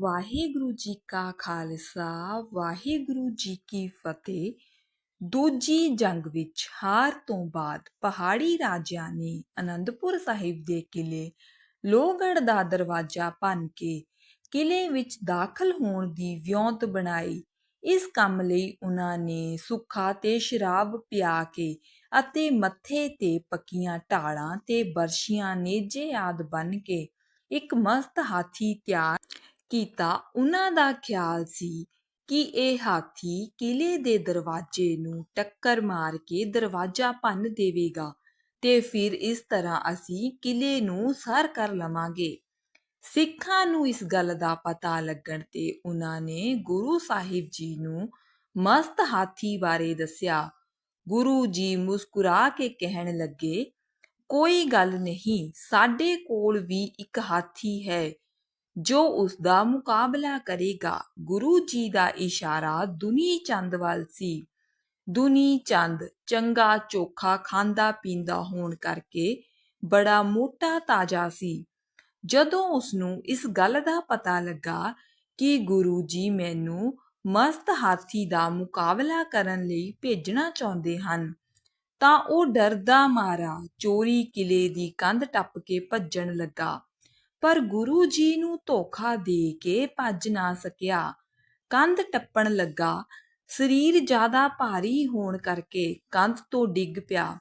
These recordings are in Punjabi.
ਵਾਹਿਗੁਰੂ ਜੀ ਕਾ ਖਾਲਸਾ, ਵਾਹਿਗੁਰੂ ਜੀ ਕੀ ਫਤਿਹ। ਦੂਜੀ ਜੰਗ ਵਿੱਚ ਹਾਰ ਤੋਂ ਬਾਅਦ ਪਹਾੜੀ ਰਾਜਿਆਂ ਨੇ ਅਨੰਦਪੁਰ ਸਾਹਿਬ ਦੇ ਕਿਲੇ ਲੋਹਗੜ੍ਹ ਦਾ ਦਰਵਾਜ਼ਾ ਭੰਨ ਕੇ ਕਿਲੇ ਵਿੱਚ ਦਾਖਲ ਹੋਣ ਦੀ ਵਿਉਂਤ ਬਣਾਈ। ਇਸ ਕੰਮ ਲਈ ਉਹਨਾਂ ਨੇ ਸੁੱਖਾ ਤੇ ਸ਼ਰਾਬ ਪਿਆ ਕੇ ਅਤੇ ਮੱਥੇ ਤੇ ਪੱਕੀਆਂ ਢਾਲਾਂ ਤੇ ਬਰਸ਼ੀਆਂ ਨੇਜੇ ਆਦ ਬੰਨ ਕੇ ਇੱਕ ਮਸਤ ਹਾਥੀ ਤਿਆਰ ਕੀਤਾ, ਉਹਨਾਂ ਦਾ ਖਿਆਲ ਸੀ ਕਿ ਇਹ ਹਾਥੀ ਕਿਲੇ ਦੇ ਦਰਵਾਜ਼ੇ ਨੂੰ ਟੱਕਰ ਮਾਰ ਕੇ ਦਰਵਾਜ਼ਾ ਭੰਨ ਦੇਵੇਗਾ ਤੇ ਫਿਰ ਇਸ ਤਰ੍ਹਾਂ ਅਸੀਂ ਕਿਲੇ ਨੂੰ ਸਰ ਕਰ ਲਵਾਂਗੇ। ਸਿੱਖਾਂ ਨੂੰ ਇਸ ਗੱਲ ਦਾ ਪਤਾ ਲੱਗਣ ਤੇ ਉਹਨਾਂ ਨੇ ਗੁਰੂ ਸਾਹਿਬ ਜੀ ਨੂੰ ਮਸਤ ਹਾਥੀ ਬਾਰੇ ਦੱਸਿਆ। ਗੁਰੂ ਜੀ ਮੁਸਕਰਾ ਕੇ ਕਹਿਣ ਲੱਗੇ, ਕੋਈ ਗੱਲ ਨਹੀਂ, ਸਾਡੇ ਕੋਲ ਵੀ ਇੱਕ ਹਾਥੀ ਹੈ। ਜੋ ਉਸ ਦਾ ਮੁਕਾਬਲਾ ਕਰੇਗਾ, ਗੁਰੂ ਜੀ ਦਾ ਇਸ਼ਾਰਾ ਦੁਨੀ ਚੰਦ ਵੱਲ ਸੀ। ਦੁਨੀ ਚੰਦ ਚੰਗਾ ਚੋਖਾ ਖਾਂਦਾ ਪੀਂਦਾ ਹੋਣ ਕਰਕੇ ਬੜਾ ਮੋਟਾ ਤਾਜਾ ਸੀ। ਜਦੋਂ ਉਸ ਨੂੰ ਇਸ ਗੱਲ ਦਾ ਪਤਾ ਲੱਗਾ ਕਿ ਗੁਰੂ ਜੀ ਮੈਨੂੰ ਮਸਤ ਹਾਥੀ ਦਾ ਮੁਕਾਬਲਾ ਕਰਨ ਲਈ ਭੇਜਣਾ ਚਾਹੁੰਦੇ ਹਨ, ਤਾਂ ਉਹ ਡਰਦਾ ਮਾਰਾ ਚੋਰੀ ਕਿਲੇ ਦੀ ਕੰਧ ਟੱਪ ਕੇ ਭੱਜਣ ਲੱਗਾ। ਪਰ ਗੁਰੂ ਜੀ ਨੂੰ ਧੋਖਾ ਦੇ ਕੇ ਭੱਜ ਨਾ ਸਕਿਆ। ਕੰਧ ਟੱਪਣ ਲੱਗਾ। ਸਰੀਰ ਜ਼ਿਆਦਾ ਭਾਰੀ ਹੋਣ ਕਰਕੇ ਕੰਧ ਤੋਂ ਡਿੱਗ ਪਿਆ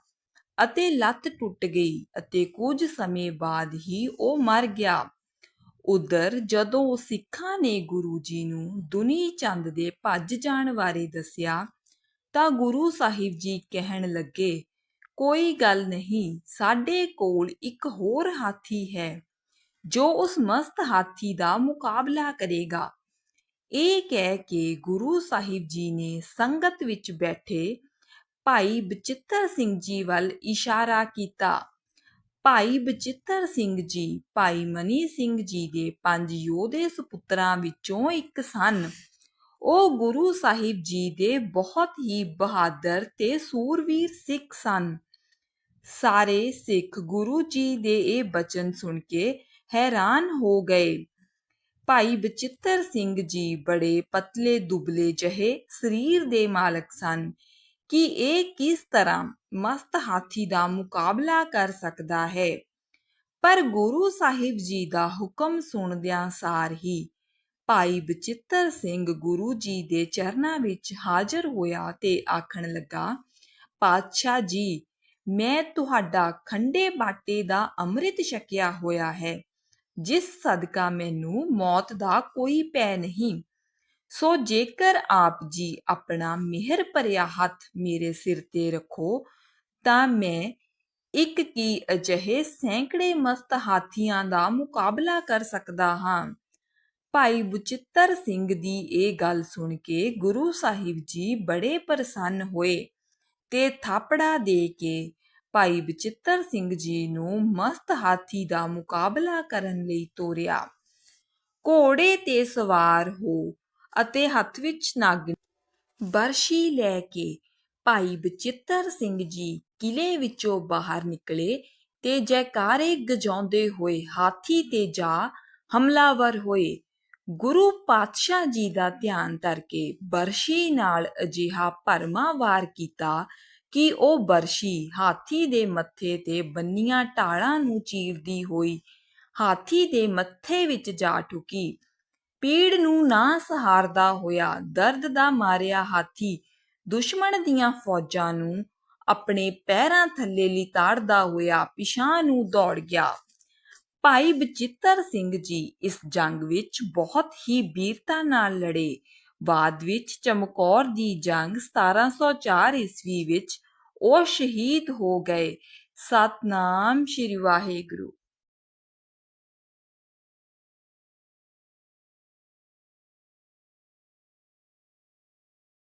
ਅਤੇ ਲੱਤ ਟੁੱਟ ਗਈ ਅਤੇ ਕੁਝ ਸਮੇਂ ਬਾਅਦ ਹੀ ਉਹ ਮਰ ਗਿਆ। ਉਧਰ ਜਦੋਂ ਸਿੱਖਾਂ ਨੇ ਗੁਰੂ ਜੀ ਨੂੰ ਦੁਨੀ ਚੰਦ ਦੇ ਭੱਜ ਜਾਣ ਬਾਰੇ ਦੱਸਿਆ ਤਾਂ ਗੁਰੂ ਸਾਹਿਬ ਜੀ ਕਹਿਣ ਲੱਗੇ, ਕੋਈ ਗੱਲ ਨਹੀਂ, ਸਾਡੇ ਕੋਲ ਇੱਕ ਹੋਰ ਹਾਥੀ ਹੈ। ਜੋ ਉਸ ਮਸਤ ਹਾਥੀ ਦਾ ਮੁਕਾਬਲਾ ਕਰੇਗਾ। ਇਹ ਕਹਿ ਕੇ ਗੁਰੂ ਸਾਹਿਬ ਜੀ ਨੇ ਸੰਗਤ ਵਿੱਚ ਬੈਠੇ ਭਾਈ ਬਚਿੱਤਰ ਸਿੰਘ ਜੀ ਵੱਲ ਇਸ਼ਾਰਾ ਕੀਤਾ। ਭਾਈ ਬਚਿੱਤਰ ਸਿੰਘ ਜੀ, ਭਾਈ ਮਨੀ ਸਿੰਘ ਜੀ ਦੇ ਪੰਜ ਯੋਧੇ ਸੁਪੁੱਤਰਾਂ ਵਿੱਚੋਂ ਇੱਕ ਸਨ। ਉਹ ਗੁਰੂ ਸਾਹਿਬ ਜੀ ਦੇ ਬਹੁਤ ਹੀ ਬਹਾਦਰ ਤੇ ਸੂਰਵੀਰ ਸਿੱਖ ਸਨ। ਸਾਰੇ ਸਿੱਖ ਗੁਰੂ ਜੀ ਦੇ ਇਹ ਬਚਨ ਸੁਣ ਕੇ ਹੈਰਾਨ ਹੋ ਗਏ। ਭਾਈ ਬਚਿੱਤਰ ਸਿੰਘ ਜੀ ਬੜੇ ਪਤਲੇ ਦੁਬਲੇ ਜਹੇ ਸਰੀਰ ਦੇ ਮਾਲਕ ਸਨ ਕਿ ਇਹ ਕਿਸ ਤਰ੍ਹਾਂ ਮਸਤ ਹਾਥੀ ਦਾ ਮੁਕਾਬਲਾ ਕਰ ਸਕਦਾ ਹੈ। ਪਰ ਗੁਰੂ ਸਾਹਿਬ ਜੀ ਦਾ ਹੁਕਮ ਸੁਣਦਿਆਂ ਸਾਰ ਹੀ ਭਾਈ ਬਚਿੱਤਰ ਸਿੰਘ ਗੁਰੂ ਜੀ ਦੇ ਚਰਨਾਂ ਵਿੱਚ ਹਾਜ਼ਰ ਹੋਇਆ ਤੇ ਆਖਣ ਲੱਗਾ, ਪਾਤਸ਼ਾਹ ਜੀ, ਮੈਂ ਤੁਹਾਡਾ ਖੰਡੇ ਬਾਟੇ ਦਾ ਅੰਮ੍ਰਿਤ ਛਕਿਆ ਹੋਇਆ ਹੈ। ਜਿਸ ਸਦਕਾ ਮੈਨੂੰ ਮੌਤ ਦਾ ਕੋਈ ਭੈ ਨਹੀਂ, ਸੋ ਜੇਕਰ ਆਪ ਜੀ ਆਪਣਾ ਮਿਹਰ ਭਰਿਆ ਹੱਥ ਮੇਰੇ ਸਿਰ ਤੇ ਰੱਖੋ, ਤਾਂ ਮੈਂ ਇੱਕ ਕੀ ਅਜਿਹੇ ਸੈਂਕੜੇ ਮਸਤ ਹਾਥੀਆਂ ਦਾ ਮੁਕਾਬਲਾ ਕਰ ਸਕਦਾ ਹਾਂ। ਭਾਈ ਬਚਿੱਤਰ ਸਿੰਘ ਦੀ ਇਹ ਗੱਲ ਸੁਣ ਕੇ ਗੁਰੂ ਸਾਹਿਬ ਜੀ ਬੜੇ ਪ੍ਰਸੰਨ ਹੋਏ ਤੇ ਥਾਪੜਾ ਦੇ ਕੇ ਭਾਈ ਬਚਿੱਤਰ ਸਿੰਘ ਜੀ ਨੂੰ ਮਸਤ ਹਾਥੀ ਦਾ ਮੁਕਾਬਲਾ ਕਰਨ ਲਈ ਤੋਰਿਆ। ਘੋੜੇ ਤੇ ਸਵਾਰ ਹੋ ਅਤੇ ਹੱਥ ਵਿੱਚ ਨਾਗ ਬਰਸ਼ੀ ਲੈ ਕੇ ਭਾਈ ਬਚਿੱਤਰ ਸਿੰਘ ਜੀ ਕਿਲੇ ਵਿੱਚੋਂ ਬਾਹਰ ਨਿਕਲੇ ਤੇ ਜੈਕਾਰੇ ਗਜਾਉਂਦੇ ਹੋਏ ਹਾਥੀ ਤੇ ਜਾ ਹਮਲਾਵਰ ਹੋਏ। ਗੁਰੂ ਪਾਤਸ਼ਾਹ ਜੀ ਦਾ ਧਿਆਨ ਧਰ ਕੇ ਬਰਸ਼ੀ ਨਾਲ ਅਜਿਹਾ ਭਰਮਾ ਵਾਰ ਕੀਤਾ ਕਿ ਉਹ ਬਰਸ਼ੀ ਹਾਥੀ ਦੇ ਮੱਥੇ ਤੇ ਬੰਨੀਆਂ ਢਾਲਾਂ ਨੂੰ ਚੀਰਦੀ ਹੋਈ ਹਾਥੀ ਦੇ ਮੱਥੇ ਵਿੱਚ ਜਾ ਠੁਕੀ। ਪੀੜ ਨੂੰ ਨਾ ਸਹਾਰਦਾ ਹੋਇਆ ਦਰਦ ਦਾ ਮਾਰਿਆ ਹਾਥੀ ਦੁਸ਼ਮਣ ਦੀਆਂ ਫੌਜਾਂ ਨੂੰ ਆਪਣੇ ਪੈਰਾਂ ਥੱਲੇ ਲਿਤਾੜਦਾ ਹੋਇਆ ਪਿਛਾਂ ਨੂੰ ਦੌੜ ਗਿਆ। ਭਾਈ ਬਚਿੱਤਰ ਸਿੰਘ ਜੀ ਇਸ ਜੰਗ ਵਿੱਚ ਬਹੁਤ ਹੀ ਵੀਰਤਾ ਨਾਲ ਲੜੇ। ਬਾਅਦ ਵਿੱਚ ਚਮਕੌਰ ਦੀ ਜੰਗ 1704 ਈਸਵੀ ਵਿੱਚ ਉਹ ਸ਼ਹੀਦ ਹੋ ਗਏ। ਸਤਨਾਮ ਸ਼੍ਰੀ ਵਾਹਿਗੁਰੂ।